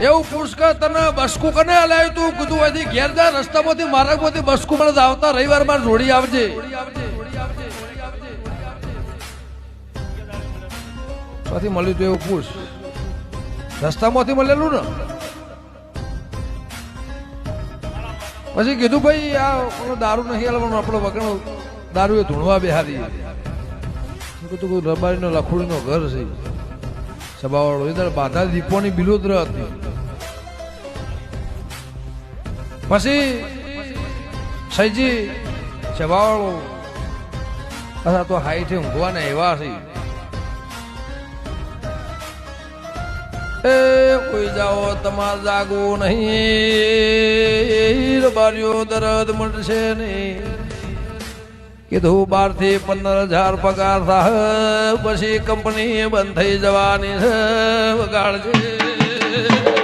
એવું પૂછ કે તને બસકું કને હલાવ્યું તું? કીધું અહીંથી ઘેર જા, રસ્તામાંથી, માર્ગમાંથી બસકું મળે આવતા રવિવારમાં જોડી આવજે. ક્યાંથી મળ્યું તું એવું પૂછ. રસ્તામાંથી મળેલું ને? પછી કીધું, ભાઈ, આ દારૂ નહીં હલવાનું આપણો વગણ દારૂ એ ધૂણવા બેહારી. કીધું રબારીનો લખોડીનો ઘર છે. સભાવાળો એ બાધા દીપોની બિલોદર હતી. પછી સૈજી સભાવાળો અથવા તો હાઈથી ઊંઘવાના એવા છે એ કોઈ જાઓ તમાર જાગવું નહીં બારીઓ દરદ મળશે નહીં કીધું બારથી પંદર હજાર પગાર થાય પછી કંપની બંધ થઈ જવાની છે વગાડજે